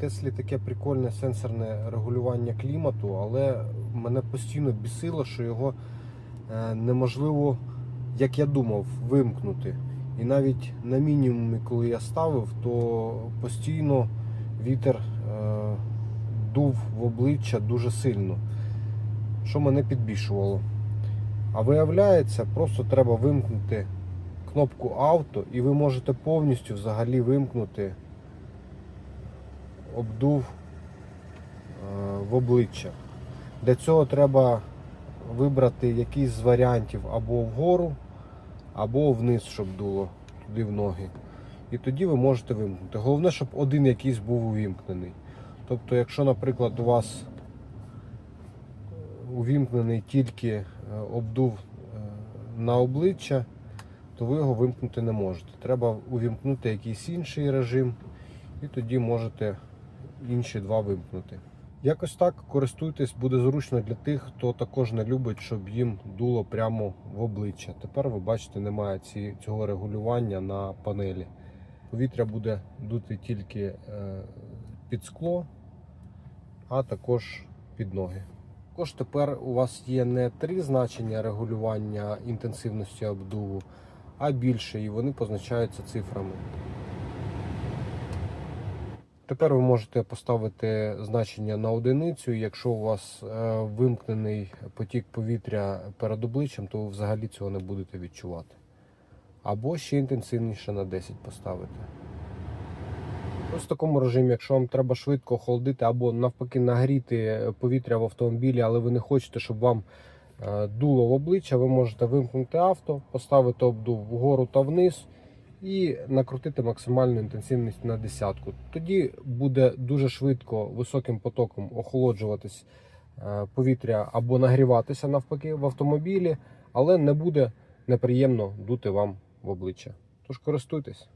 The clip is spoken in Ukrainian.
Теслі таке прикольне сенсорне регулювання клімату, але мене постійно бісило, що його е, неможливо, як я думав, вимкнути. І навіть на мінімумі, коли я ставив, то постійно вітер е, дув в обличчя дуже сильно, що мене підбішувало. А виявляється, просто треба вимкнути кнопку авто, і ви можете повністю взагалі вимкнути обдув е, в обличчя. Для цього треба вибрати якийсь з варіантів або вгору, або вниз, щоб дуло туди в ноги. І тоді ви можете вимкнути. Головне, щоб один якийсь був увімкнений. Тобто, якщо, наприклад, у вас увімкнений тільки е, обдув е, на обличчя, то ви його вимкнути не можете. Треба увімкнути якийсь інший режим, і тоді можете інші два вимкнути. Якось так користуйтесь, буде зручно для тих, хто також не любить, щоб їм дуло прямо в обличчя. Тепер ви бачите, немає ці, цього регулювання на панелі. Повітря буде дути тільки е, під скло, а також під ноги. Також тепер у вас є не три значення регулювання інтенсивності обдуву, а більше, і вони позначаються цифрами. Тепер ви можете поставити значення на одиницю. Якщо у вас е, вимкнений потік повітря перед обличчям, то ви взагалі цього не будете відчувати. Або ще інтенсивніше на 10 поставити. Ось в такому режимі, якщо вам треба швидко охолодити або навпаки нагріти повітря в автомобілі, але ви не хочете, щоб вам е, дуло в обличчя, ви можете вимкнути авто, поставити обдув вгору та вниз і накрутити максимальну інтенсивність на десятку. Тоді буде дуже швидко високим потоком охолоджуватись е, повітря або нагріватися навпаки в автомобілі, але не буде неприємно дути вам в обличчя. Тож користуйтесь.